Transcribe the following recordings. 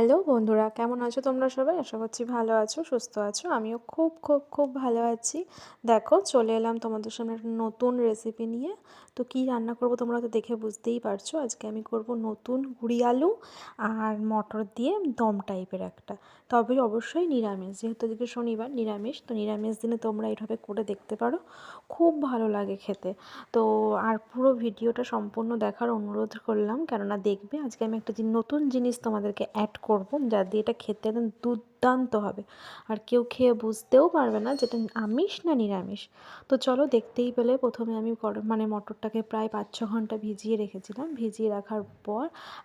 Hello বন্ধুরা, কেমন আছো তোমরা সবাই? আশা করছি ভালো আছো, সুস্থ আছো। আমিও খুব খুব খুব ভালো আছি। দেখো, চলে এলাম তোমাদের সামনে একটা নতুন রেসিপি নিয়ে। তো কী রান্না করব তোমরা তো দেখে বুঝতেই পারছ। আজকে আমি করব নতুন গুড়ি আলু আর মটর দিয়ে দম টাইপের একটা। তবে অবশ্যই নিরামিষ, যেহেতু আজকে শনিবার, নিরামিষ। তো নিরামিষ দিনে তোমরা এইভাবে করে দেখতে পারো। খুব ভালো লাগে খেতে। তো আর পুরো ভিডিওটা সম্পূর্ণ দেখার অনুরোধ করলাম। কেননা দেখবে আজকে আমি একটা নতুন জিনিস তোমাদেরকে অ্যাড করব, যা দিয়ে এটা খেতে একদম দুর্দান্ত হবে। আর কেউ খেয়ে বুঝতেও পারবে না যেটা আমিষ না নিরামিষ। তো চলো দেখতেই পেলে প্রথমে আমি মানে মটরটাকে প্রায় পাঁচ ছ ঘণ্টা ভিজিয়ে রেখেছিলাম। ভিজিয়ে রাখার পর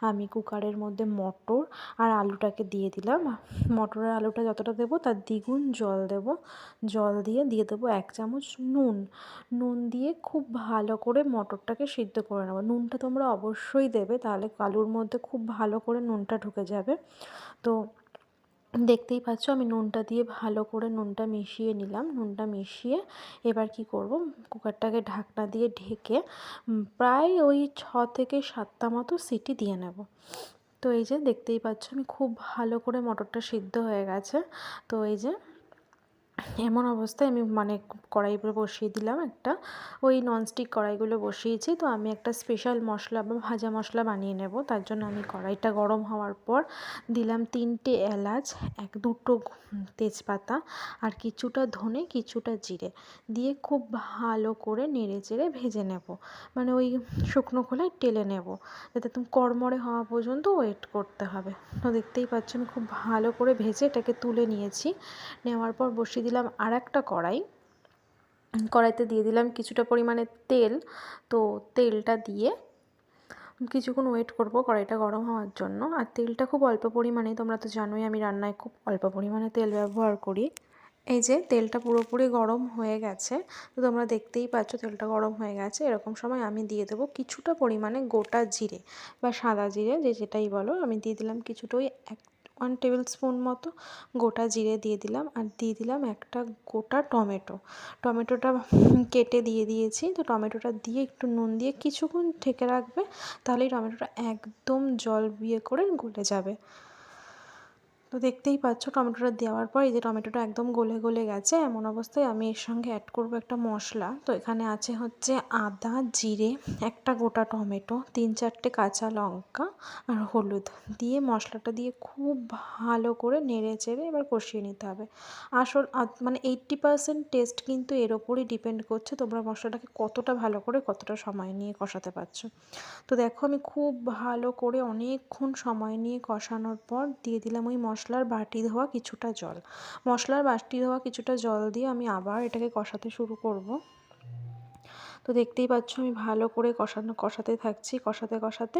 আমি কুকারের মধ্যে মটর আর আলুটাকে দিয়ে দিলাম। মটরের আলুটা যতটা দেবো তার দ্বিগুণ জল দেব। জল দিয়ে দিয়ে দেবো এক চামচ নুন। নুন দিয়ে খুব ভালো করে মটরটাকে সিদ্ধ করে নেব। নুনটা তোমরা অবশ্যই দেবে, তাহলে আলুর মধ্যে খুব ভালো করে নুনটা ঢুকে যাবে। তো দেখতেই পাচ্ছ আমি নুনটা দিয়ে ভালো করে নুনটা মিশিয়ে নিলাম। নুনটা মিশিয়ে এবার কি করব? কুকারটাকে ঢাকনা দিয়ে ঢেকে প্রায় ওই ছ থেকে সাতটা মতো সিটি দিয়ে নেব। তো এই যে দেখতেই পাচ্ছ আমি খুব ভালো করে মটরটা সিদ্ধ হয়ে গেছে। তো এই যে এমন অবস্থায় আমি মানে কড়াইগুলো বসিয়ে দিলাম একটা। ওই ননস্টিক কড়াইগুলো বসিয়েছি। তো আমি একটা স্পেশাল মশলা বা ভাজা মশলা বানিয়ে নেব। তার জন্য আমি কড়াইটা গরম হওয়ার পর দিলাম তিনটে এলাচ, এক দুটো তেজপাতা আর কিছুটা ধনে, কিছুটা জিরে দিয়ে খুব ভালো করে নেড়ে চেড়ে ভেজে নেব। মানে ওই শুকনো খোলায় টেলে নেব। যাতে তুমি কড়মড়ে হওয়া পর্যন্ত ওয়েট করতে হবে। তো দেখতেই পাচ্ছ আমি খুব ভালো করে ভেজে এটাকে তুলে নিয়েছি। নেওয়ার পর বসিয়ে দিলাম আর একটা কড়াই। কড়াইতে দিয়ে দিলাম কিছুটা পরিমাণে তেল। তো তেলটা দিয়ে কিছুক্ষণ ওয়েট করব কড়াইটা গরম হওয়ার জন্য। আর তেলটা খুব অল্প পরিমাণে, তোমরা তো জানোই আমি রান্নায় খুব অল্প পরিমাণে তেল ব্যবহার করি। এই যে তেলটা পুরোপুরি গরম হয়ে গেছে, তো তোমরা দেখতেই পাচ্ছ তেলটা গরম হয়ে গেছে। এরকম সময় আমি দিয়ে দেবো কিছুটা পরিমাণে গোটা জিরে বা সাদা জিরে, যে যেটাই বলো, আমি দিয়ে দিলাম কিছুটা ওই এক ওয়ান টেবিল স্পুন মতো গোটা জিরে দিয়ে দিলাম আর দিয়ে দিলাম একটা গোটা টমেটো। টমেটোটা কেটে দিয়ে দিয়েছি। তো টমেটোটা দিয়ে একটু নুন দিয়ে কিছুক্ষণ ঠেকে রাখবে, তাহলেই টমেটোটা একদম জল বিয়ে করে গলে যাবে। তো দেখতেই পাচ্ছ টমেটোটা দেওয়ার পর এই যে টমেটোটা একদম গলে গলে গেছে, এমন অবস্থায় আমি এর সঙ্গে অ্যাড করব একটা মশলা। তো এখানে আছে হচ্ছে আদা, জিরে, একটা গোটা টমেটো, তিন চারটে কাঁচা লঙ্কা আর হলুদ দিয়ে মশলাটা দিয়ে খুব ভালো করে নেড়ে চেড়ে এবার কষিয়ে নিতে হবে। আসল মানে এইট্টি পারসেন্ট টেস্ট কিন্তু এর ওপরই ডিপেন্ড করছে তোমরা মশলাটাকে কতটা ভালো করে কতটা সময় নিয়ে কষাতে পারছ। তো দেখো আমি খুব ভালো করে অনেকক্ষণ সময় নিয়ে কষানোর পর দিয়ে দিলাম ওই মশলা মশলার বাটি ধোয়া কিছুটা জল। মশলার বাটি ধোয়া কিছুটা জল দিয়ে আমি আবার এটাকে কষাতে শুরু করব। তো দেখতেই পাচ্ছ আমি ভালো করে কষানো, কষাতে থাকছি, কষাতে কষাতে।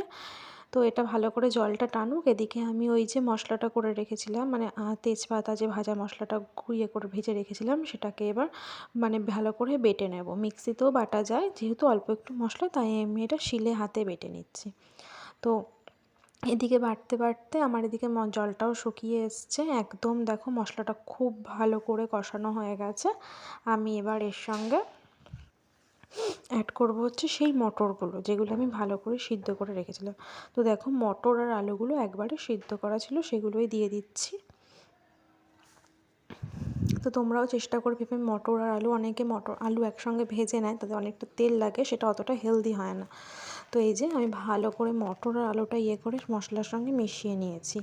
তো এটা ভালো করে জলটা টানুক। এদিকে আমি ওই যে মশলাটা করে রেখেছিলাম মানে তেজপাতা যে ভাজা মশলাটা গুঁড়িয়ে করে ভেজে রেখেছিলাম, সেটাকে এবার মানে ভালো করে বেটে নেব। মিক্সিতেও বাটা যায়, যেহেতু অল্প একটু মশলা, তাই আমি এটা শিলে হাতে বেটে নিচ্ছি। তো এদিকে বাটতে বাড়তে আমার এদিকে জলটাও শুকিয়ে এসছে। একদম দেখো মশলাটা খুব ভালো করে কষানো হয়ে গেছে। আমি এবার এর সঙ্গে অ্যাড করব হচ্ছে সেই মটরগুলো, যেগুলো আমি ভালো করে সিদ্ধ করে রেখেছিলাম। তো দেখো মটর আর আলুগুলো একবারে সিদ্ধ করা ছিল, সেগুলোই দিয়ে দিচ্ছি। তো তোমরাও চেষ্টা করবে মটর আর আলু, অনেকে মটর, আলু একসঙ্গে ভেজে নেয়, তাদের অনেকটা তেল লাগে, সেটা অতটা হেলদি হয় না। তো এই যে আমি ভালো করে মটর আর আলুটা ইয়ে করে মশলার সঙ্গে মিশিয়ে নিয়েছি।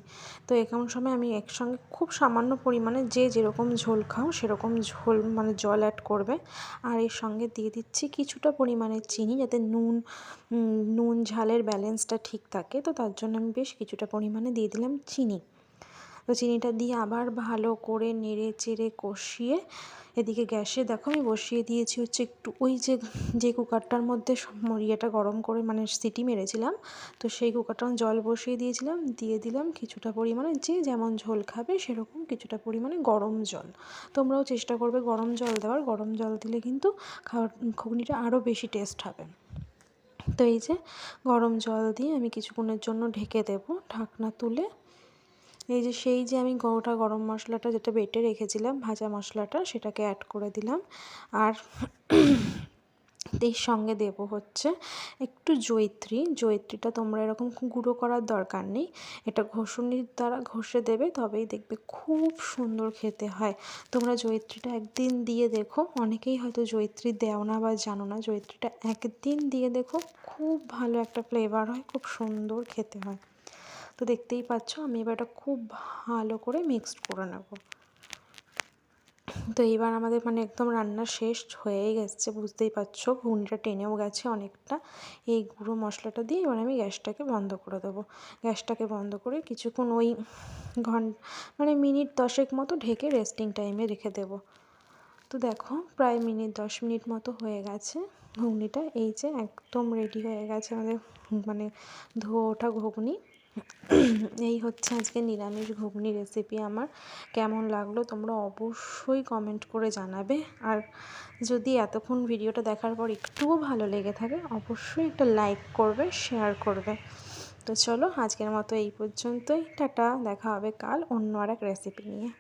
তো এমন সময় আমি একসঙ্গে খুব সামান্য পরিমাণে যে যেরকম ঝোল খাও সেরকম ঝোল মানে জল অ্যাড করবে। আর এর সঙ্গে দিয়ে দিচ্ছি কিছুটা পরিমাণে চিনি যাতে নুন নুন ঝালের ব্যালেন্সটা ঠিক থাকে। তো তার জন্য আমি বেশ কিছুটা পরিমাণে দিয়ে দিলাম চিনি। তো চিনিটা দিয়ে আবার ভালো করে নেড়ে চেড়ে কষিয়ে এদিকে গ্যাসে দেখো আমি বসিয়ে দিয়েছি হচ্ছে একটু ওই যে যে কুকারটার মধ্যে ইয়েটা গরম করে মানে সিটি মেরেছিলাম, তো সেই কুকারটা জল বসিয়ে দিয়েছিলাম, দিয়ে দিলাম কিছুটা পরিমাণে যে যেমন ঝোল খাবে সেরকম কিছুটা পরিমাণে গরম জল। তোমরাও চেষ্টা করবে গরম জল দেওয়ার, গরম জল দিলে কিন্তু খাবার ঘুগনিটা আরও বেশি টেস্ট হবে। তো এই যে গরম জল দিয়ে আমি কিছুক্ষণের জন্য ঢেকে দেবো ঢাকনা তুলে। এই যে সেই যে আমি গোটা গরম মশলাটা যেটা বেটে রেখেছিলাম, ভাজা মশলাটা সেটাকে অ্যাড করে দিলাম। আর এর সঙ্গে দেব হচ্ছে একটু জয়িত্রী জয়িত্রীটা তোমরা এরকম গুঁড়ো করার দরকার নেই। এটা ঘষুনির দ্বারা ঘষে দেবে, তবেই দেখবে খুব সুন্দর খেতে হয়। তোমরা জয়িত্রীটা একদিন দিয়ে দেখো। অনেকেই হয়তো জয়িত্রী দেও না বা জানো না। জয়িত্রীটা একদিন দিয়ে দেখো, খুব ভালো একটা ফ্লেভার হয়, খুব সুন্দর খেতে হয়। তো দেখতেই পাচ্ছ, আমি এবার এটা খুব ভালো করে মিক্সড করে নেব। তো এইবার আমাদের মানে একদম রান্না শেষ হয়েই গেছে, বুঝতেই পারছ? ঘুগনিটা টেনেও গেছে অনেকটা। এই গুঁড়ো মশলাটা দিয়ে এবার আমি গ্যাসটাকে বন্ধ করে দেবো। গ্যাসটাকে বন্ধ করে কিছুক্ষণ ওই ঘন মানে মিনিট দশেক মতো ঢেকে রেস্টিং টাইমে রেখে দেবো। তো দেখো, প্রায় মিনিট দশ মিনিট মতো হয়ে গেছে ঘুগনিটা। এই যে একদম রেডি হয়ে গেছে আমাদের মানে ধোয়া ওঠা ঘুগনি। এই হচ্ছে আজকে নিরামিষ ঘুগনি রেসিপি আমার। কেমন লাগল তোমরা অবশ্যই কমেন্ট করে জানাবে। আর যদি এতক্ষণ ভিডিওটা দেখার পর একটুও ভালো লেগে থাকে, অবশ্যই একটা লাইক করবে শেয়ার করবে। তো চলো আজকের মতো এই পর্যন্তই। টাটা, দেখা হবে কাল অন্য আর এক রেসিপি নিয়ে।